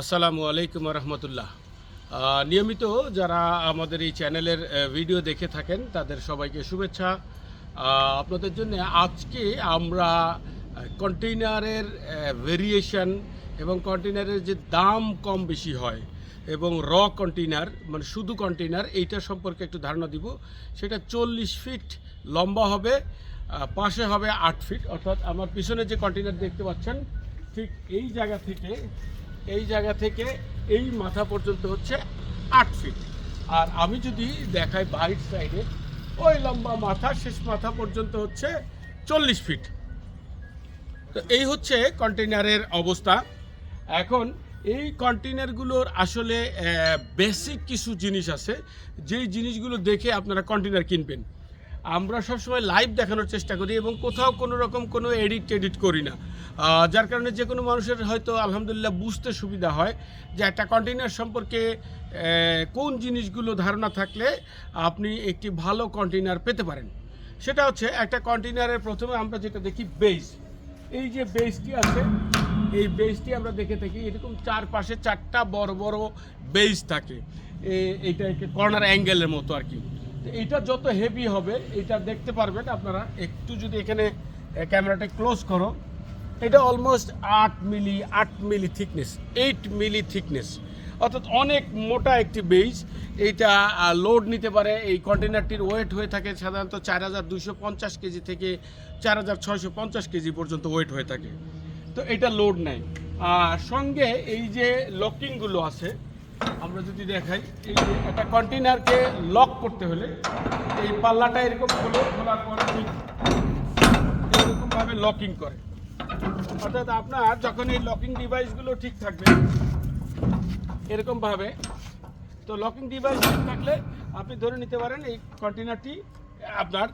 আসসালামু আলাইকুম রহমতুল্লাহ নিয়মিত যারা আমাদের এই চ্যানেলের ভিডিও দেখে থাকেন, তাদের সবাইকে শুভেচ্ছা। আপনাদের জন্য আজকে আমরা কন্টেইনারের ভেরিয়েশন এবং কন্টেইনারের যে দাম কম বেশি হয় এবং র কন্টেইনার মানে শুধু কন্টেইনার এইটা সম্পর্কে একটু ধারণা দিব। সেটা চল্লিশ ফিট লম্বা হবে পাশে হবে আট ফিট অর্থাৎ আমার পিছনে যে কন্টেইনার দেখতে পাচ্ছেন, ঠিক এই জায়গা থেকে এই জায়গা থেকে এই মাথা পর্যন্ত হচ্ছে আট ফিট আর আমি যদি দেখাই বাইট সাইডে ওই লম্বা মাথা, শেষ মাথা পর্যন্ত হচ্ছে চল্লিশ ফিট তো এই হচ্ছে কন্টেনারের অবস্থা। এখন এই কন্টেনারগুলোর আসলে বেসিক কিছু জিনিস আছে। যেই জিনিসগুলো দেখে আপনারা কন্টেনার কিনবেন। আমরা সবসময় লাইভ দেখানোর চেষ্টা করি এবং কোথাও কোনো রকম কোনো এডিট টেডিট করি না। যার কারণে যে কোনো মানুষের হয়তো আলহামদুলিল্লাহ বুঝতে সুবিধা হয় যে একটা কন্টেনার সম্পর্কে কোন জিনিসগুলো ধারণা থাকলে আপনি একটি ভালো কন্টেনার পেতে পারেন। সেটা হচ্ছে একটা কন্টেনারের প্রথমে আমরা যেটা দেখি বেস এই যে বেসটি আছে, এই বেসটি আমরা দেখে থাকি, এরকম চারপাশে চারটা বড় বড় বেস থাকে। এ- এইটা কর্নার অ্যাঙ্গেলের মতো আর কি। এইটা যত হেভি হবে এটা দেখতে পারবেন আপনারা। একটু যদি এখানে ক্যামেরাটা ক্লোজ করো, এটা অলমোস্ট আট মিলি আট milli thickness eight milli thickness অর্থাৎ অনেক মোটা একটি বেইজ এইটা লোড নিতে পারে। এই কন্টেনারটির ওয়েট হয়ে থাকে সাধারণত চার হাজার দুশো পঞ্চাশ কেজি থেকে চার হাজার ছয়শো পঞ্চাশ কেজি পর্যন্ত ওয়েট হয়ে থাকে। তো এটা লোড নেয়। আর সঙ্গে এই যে লকিংগুলো আছে আমরা যদি দেখাই, এই যে একটা কন্টেনারকে লক করতে হলে এই পাল্লাটা এরকম খোলে, খোলার পরে ঠিক এরকমভাবে লকিং করে। অর্থাৎ আপনার যখন এই লকিং ডিভাইসগুলো ঠিক থাকবে, এরকমভাবে, তো লকিং ডিভাইস ঠিক থাকলে আপনি ধরে নিতে পারেন এই কন্টেনারটি আপনার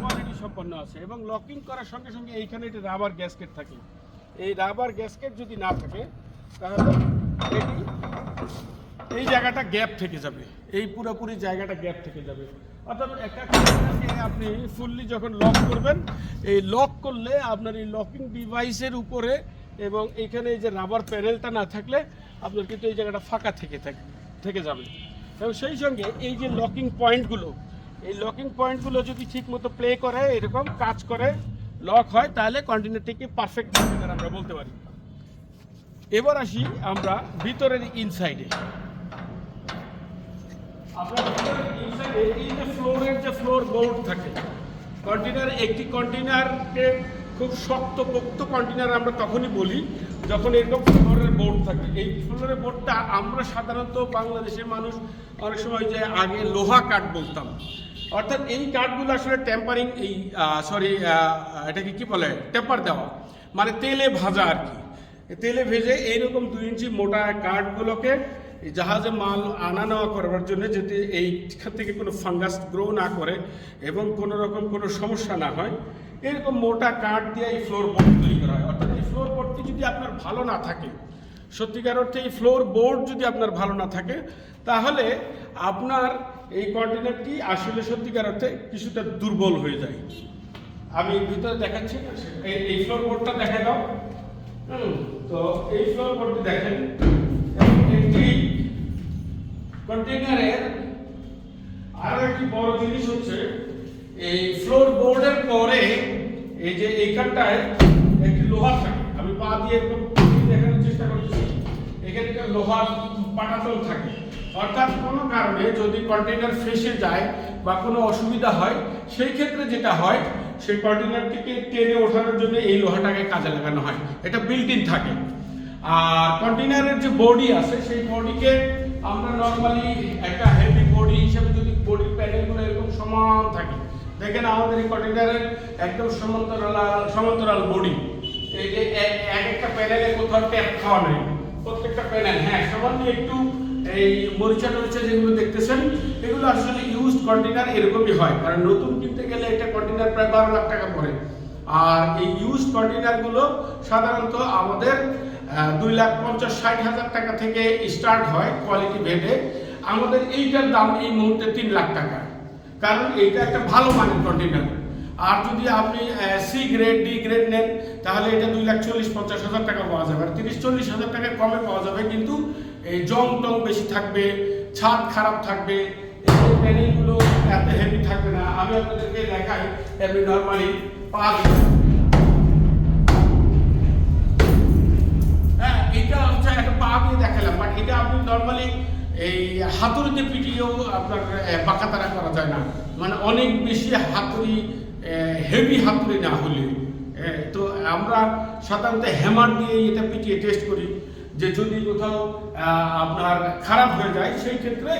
কোয়ালিটি সম্পন্ন আছে এবং লকিং করার সঙ্গে সঙ্গে এইখানে একটি রাবার গ্যাসকেট থাকে। এই রাবার গ্যাসকেট যদি না থাকে, তাহলে এটি এই জায়গাটা গ্যাপ থেকে যাবে। এই পুরোপুরি জায়গাটা গ্যাপ থেকে যাবে। অর্থাৎ একটা আপনি ফুললি যখন লক করবেন, এই লক করলে আপনার এই লকিং ডিভাইসের উপরে এবং এখানে এই যে রাবার প্যানেলটা না থাকলে আপনার কিন্তু এই জায়গাটা ফাঁকা থেকে থাকে, থেকে যাবে। এবং সেই সঙ্গে এই যে লকিং পয়েন্টগুলো এই লকিং পয়েন্টগুলো যদি ঠিক মতো প্লে করে, এরকম কাজ করে লক হয়, তাহলে কন্টেনারটিকে পারফেক্ট আমরা বলতে পারি। এবার আসি আমরা ভিতরের ইনসাইডে ইনসাইডে এই যে ফ্লোরের যে ফ্লোর বোর্ড থাকে কন্টেনার একটি কন্টেনারকে খুব শক্ত পোক্ত কন্টেনার আমরা তখনই বলি, যখন এরকম ফ্লোরের বোর্ড থাকে। এই ফ্লোরের বোর্ডটা আমরা সাধারণত বাংলাদেশের মানুষ অনেক সময় যে আগে লোহা কাঠ বলতাম। অর্থাৎ এই কাঠগুলো আসলে টেম্পারিং এই সরি এটাকে কি বলে? টেম্পার দেওয়া। মানে তেলে ভাজা আর কি। তেলে ভেজে এইরকম দুই ইঞ্চি মোটা এই জাহাজে মাল আনা নেওয়া করবার জন্য যদি এইখান থেকে কোনো ফাঙ্গাস গ্রো না করে এবং কোনো রকম কোনো সমস্যা না হয়, এরকম মোটা কাঠ দিয়ে এই ফ্লোর বোর্ড তৈরি করা হয়। অর্থাৎ এই ফ্লোর বোর্ডটি যদি আপনার ভালো না থাকে, সত্যিকার অর্থে এই ফ্লোর বোর্ড যদি আপনার ভালো না থাকে, তাহলে আপনার এই কন্টেনারটি আসলে সত্যিকার অর্থে কিছুটা দুর্বল হয়ে যায়। আমি ভিতরে দেখাচ্ছি, এই ফ্লোর বোর্ডটা দেখা দাও। তো এই ফ্লোর বোর্ডটি দেখেন একটি কন্টেনারের আরও একটি বড় জিনিস হচ্ছে, এই ফ্লোর বোর্ডের পরে এই যে এইখানটায় একটি লোহা থাকে। আমি পা দিয়ে একদম দেখানোর চেষ্টা করছি এখানে একটা লোহার পাটাতল থাকে। অর্থাৎ কোনো কারণে যদি কন্টেনার ফেসে যায় বা কোনো অসুবিধা হয়, সেই ক্ষেত্রে যেটা হয় সেই কন্টেনারটিকে টেনে ওঠানোর জন্য এই লোহাটাকে কাজে লাগানো হয়। এটা বিল্ট ইন থাকে। আর কন্টেনারের যে বডি আছে, সেই বডিকে আমরা নর্মালি একটা হেভি বডি হিসেবে যদি বডির প্যানেলগুলো এরকম সমান থাকে, দেখেন আমাদের এই কন্টেনারের একদম সমান্তরাল সমান্তরাল বডি এই যে এক- এক একটা প্যানেলে কোথাও ট্যাপ খাওয়া নেই। প্রত্যেকটা প্যানেল হ্যাঁ সামান্য একটু এই মরিচা টরিচা যেগুলো দেখতেছেন, এগুলো আসলে ইউজ কন্টেনার এরকমই হয়। কারণ নতুন কিনতে গেলে এটা কন্টেনার প্রায় বারো লাখ টাকা পড়ে। আর এই ইউজ কন্টেনারগুলো সাধারণত আমাদের দুই লাখ পঞ্চাশ, ষাট হাজার টাকা থেকে স্টার্ট হয় কোয়ালিটি ভেদে আমাদের এইটার দাম এই মুহূর্তে তিন লাখ টাকা। কারণ এইটা একটা ভালো মানের কন্টেনার আর যদি আপনি সি গ্রেড ডি গ্রেড নেন, তাহলে এটা দুই লাখ চল্লিশ, পঞ্চাশ হাজার টাকা পাওয়া যাবে। আর তিরিশ, চল্লিশ হাজার টাকা কমে পাওয়া যাবে, কিন্তু এই জং টং বেশি থাকবে, ছাদ খারাপ থাকবে, এই এত হেভি থাকবে না। আমি আপনাদেরকে দেখাই এমনি নর্মালি পা। হ্যাঁ এটা হচ্ছে একটা পা দিয়ে দেখালাম বাট এটা আপনি নর্মালি এই হাতুড়িতে পিটিয়েও আপনার বাঁকাতারা করা যায় না। মানে অনেক বেশি হাতুড়ি হেভি হাতুড়ি না হলে। তো আমরা সাধারণত হ্যামার দিয়ে এটা পিটিয়ে টেস্ট করি। যে যদি কোথাও আপনার খারাপ হয়ে যায়, সেই ক্ষেত্রে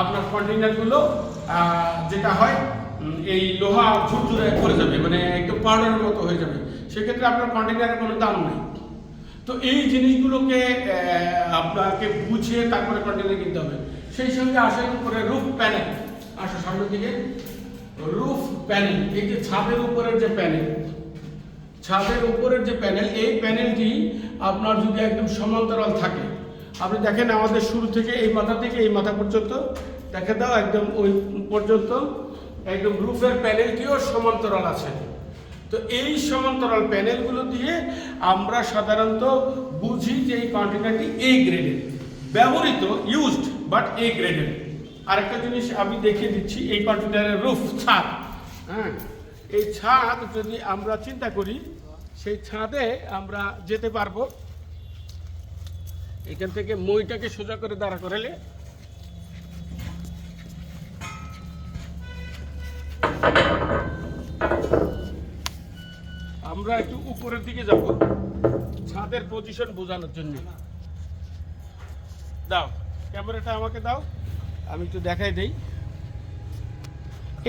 আপনার কন্টেনারগুলো যেটা হয় এই লোহা ঝুরঝুরে পড়ে যাবে মানে একটু পাউডারের মতো হয়ে যাবে। সেক্ষেত্রে আপনার কন্টেনারের কোনো দাম নেই। তো এই জিনিসগুলোকে আপনাকে বুঝিয়ে তারপরে কন্টেনার কিনতে হবে। সেই সঙ্গে আসেন উপরে রুফ প্যানেল। আসো সামনের দিকে। রুফ প্যানেল, এই যে ছাদের উপরের যে প্যানেল ছাদের উপরের যে প্যানেল, এই প্যানেলটি আপনার যদি একদম সমান্তরাল থাকে, আপনি দেখেন আমাদের শুরু থেকে এই মাথা থেকে এই মাথা পর্যন্ত, দেখে দাও একদম ওই পর্যন্ত, একদম রুফের প্যানেলটিও সমান্তরাল আছে। তো এই সমান্তরাল প্যানেলগুলো দিয়ে আমরা সাধারণত বুঝি যে এই কন্টেনারটি এ গ্রেডের ব্যবহৃত ইউজড বাট এ গ্রেডের আরেকটা জিনিস আমি দেখিয়ে দিচ্ছি, এই কন্টেনারের রুফ ছাদ হ্যাঁ? এই ছাদ যদি আমরা চিন্তা করি, সেই ছাদে আমরা যেতে পারব। এখান থেকে মইটাকে সোজা করে দাঁড়া করালে। আমরা একটু উপরের দিকে যাব, ছাদের পজিশন বোঝানোর জন্য। দাও, ক্যামেরাটা আমাকে দাও, আমি একটু দেখাই দেই।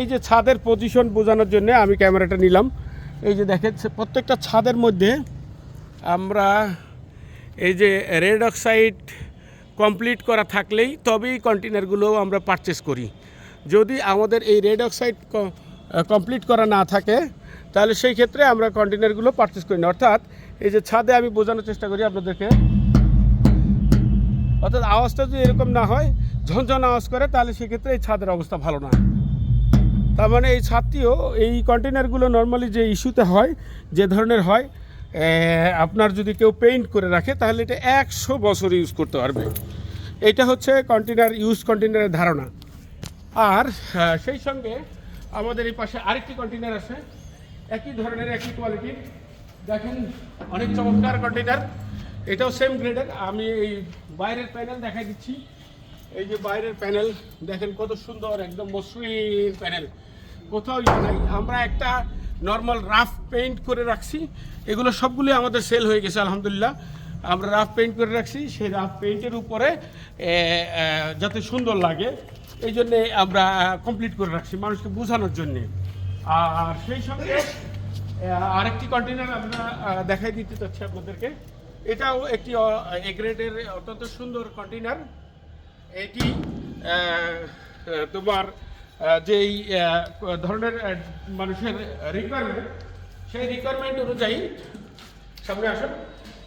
এই যে ছাদের পজিশন বোঝানোর জন্য আমি ক্যামেরাটা নিলাম। এই যে দেখেন প্রত্যেকটা ছাদের মধ্যে আমরা এই যে রেড অক্সাইড কমপ্লিট করা থাকলেই তবেই কন্টেনারগুলো আমরা পারচেস করি। যদি আমাদের এই রেড অক্সাইড কমপ্লিট করা না থাকে, তাহলে সেই ক্ষেত্রে আমরা কন্টেনারগুলো পারচেস করি না। অর্থাৎ এই যে ছাদে আমি বোঝানোর চেষ্টা করি আপনাদেরকে। অর্থাৎ আওয়াজটা যদি এরকম না হয়, ঝনঝন আওয়াজ করে, তাহলে সেক্ষেত্রে এই ছাদের অবস্থা ভালো না। তার মানে এই ছাদটিও এই কন্টেনারগুলো নর্মালি যে ইস্যুতে হয়, যে ধরনের হয় আপনার যদি কেউ পেইন্ট করে রাখে, তাহলে এটা একশো বছর ইউজ করতে পারবে। এটা হচ্ছে কন্টেনার ইউজ কন্টেনারের ধারণা। আর সেই সঙ্গে আমাদের এই পাশে আরেকটি কন্টেনার আছে। একই ধরনের, একই কোয়ালিটির দেখেন, অনেক চমৎকার কন্টেনার এটাও সেম গ্রেডের আমি এই বাইরের প্যানেল দেখাই দিচ্ছি। এই যে বাইরের প্যানেল, দেখেন কত সুন্দর, একদম মসৃণ প্যানেল। কোথাও ইয়ে নাই। আমরা একটা নর্মাল রাফ পেইন্ট করে রাখছি। এগুলো সবগুলি আমাদের সেল হয়ে গেছে, আলহামদুলিল্লাহ। আমরা রাফ পেইন্ট করে রাখছি। সেই রাফ পেইন্টের উপরে যাতে সুন্দর লাগে, এই জন্যে আমরা কমপ্লিট করে রাখছি মানুষকে বোঝানোর জন্যে। আর সেই সঙ্গে আরেকটি কন্টেনার আমরা দেখাই দিতে চাচ্ছি আপনাদেরকে। এটাও একটি এ গ্রেডের অত্যন্ত সুন্দর কন্টেনার এটি তোমার যেই ধরনের মানুষের রিকোয়ারমেন্ট সেই রিকোয়ারমেন্ট অনুযায়ী, সামনে আসুন,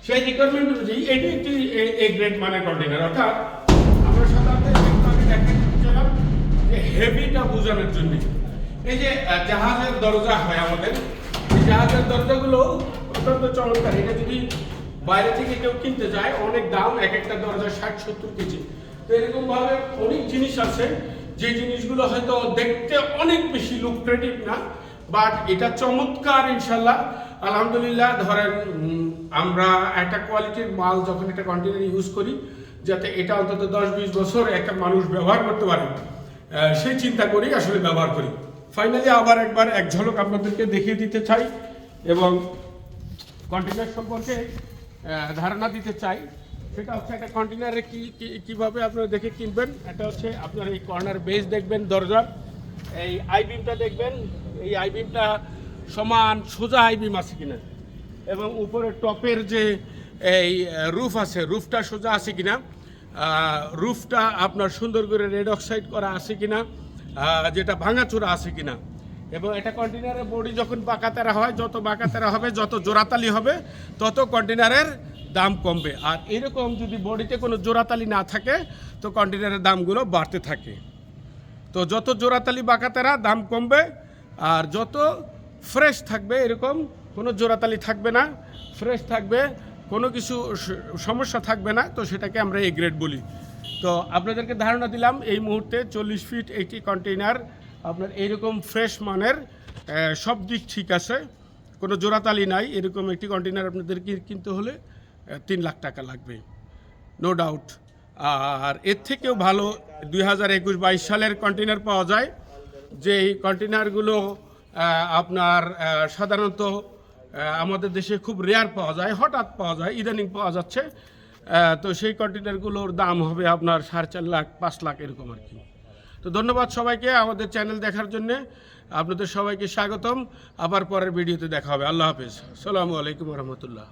সেই রিকোয়ারমেন্ট অনুযায়ী এটি একটি, এ গ্রেড মানের কন্টেনার অর্থাৎ, আমরা সাধারণত একটু আগে দেখাচ্ছিলাম যে হেভিটা বোঝানোর জন্য। এই যে জাহাজের দরজা হয় আমাদের, এই জাহাজের দরজাগুলো অত্যন্ত চমৎকার। এটা যদি বাইরে থেকে কেউ কিনতে যায়, অনেক দাম, এক একটা দরজা ষাট সত্তর কেজি। তো এরকম ভাবে অনেক জিনিস আছে। যে জিনিসগুলো হয়তো দেখতে অনেক বেশি লুক্রেটিভ না বাট এটা চমৎকার ইনশাল্লাহ আলহামদুলিল্লাহ, ধরেন আমরা একটা কোয়ালিটির মাল যখন একটা কন্টেনার ইউজ করি, যাতে এটা অন্তত দশ বিশ বছর একটা মানুষ ব্যবহার করতে পারে। সেই চিন্তা করেই আসলে ব্যবহার করি। ফাইনালি আবার একবার এক ঝলক আপনাদেরকে দেখিয়ে দিতে চাই এবং কন্টেনার সম্পর্কে ধারণা দিতে চাই। সেটা হচ্ছে একটা কন্টেনারে কি কীভাবে আপনারা দেখে কিনবেন। এটা হচ্ছে আপনার এই কর্নার বেস দেখবেন, দরজার। এই আইবিমটা দেখবেন, এই আইবিমটা সমান সোজা আইবিম আছে কিনা। এবং উপরে টপের যে এই রুফ আছে রুফটা সোজা আছে কিনা। রুফটা আপনার সুন্দর করে রেড অক্সাইড করা আছে কিনা যেটা ভাঙাচোরা আছে কিনা। এবং এটা কন্টেনারের বডি যখন বাঁকাতেরা হয়, যত বাঁকাতেরা হবে, যত জোড়াতালি হবে, তত কন্টেনারের দাম কমবে। আর এরকম যদি বডিতে কোনো জোড়াতালি না থাকে, তো কন্টেনারের দামগুলো বাড়তে থাকে। তো যত জোড়াতালি বাঁকাতেরা দাম কমবে, আর যত ফ্রেশ থাকবে এরকম কোনো জোড়াতালি থাকবে না। ফ্রেশ থাকবে, কোনো কিছু সমস্যা থাকবে না, তো সেটাকে আমরা এ গ্রেড বলি। তো আপনাদেরকে ধারণা দিলাম, এই মুহূর্তে চল্লিশ ফিট একটি কন্টেইনার আপনার এইরকম ফ্রেশ মানের সব দিক ঠিক আছে, কোনো জোড়াতালি নাই, এরকম একটি কন্টেইনার আপনাদের কি- কিনতে হলে। তিন লাখ টাকা লাগবে। নো ডাউট আর এর থেকেও ভালো দুই হাজার একুশ বাইশ সালের কন্টেনার পাওয়া যায়। যে এই কন্টেনারগুলো আপনার সাধারণত আমাদের দেশে খুব রেয়ার পাওয়া যায়, হঠাৎ পাওয়া যায়, ইদানিং পাওয়া যাচ্ছে। তো সেই কন্টেনারগুলোর দাম হবে আপনার সাড়ে চার লাখ, পাঁচ লাখ এরকম আর কি। তো ধন্যবাদ সবাইকে আমাদের চ্যানেল দেখার জন্য। আপনাদের সবাইকে স্বাগতম। আবার পরের ভিডিওতে দেখা হবে। আল্লাহ হাফেজ। সালামু আলাইকুম রহমতুল্লাহ।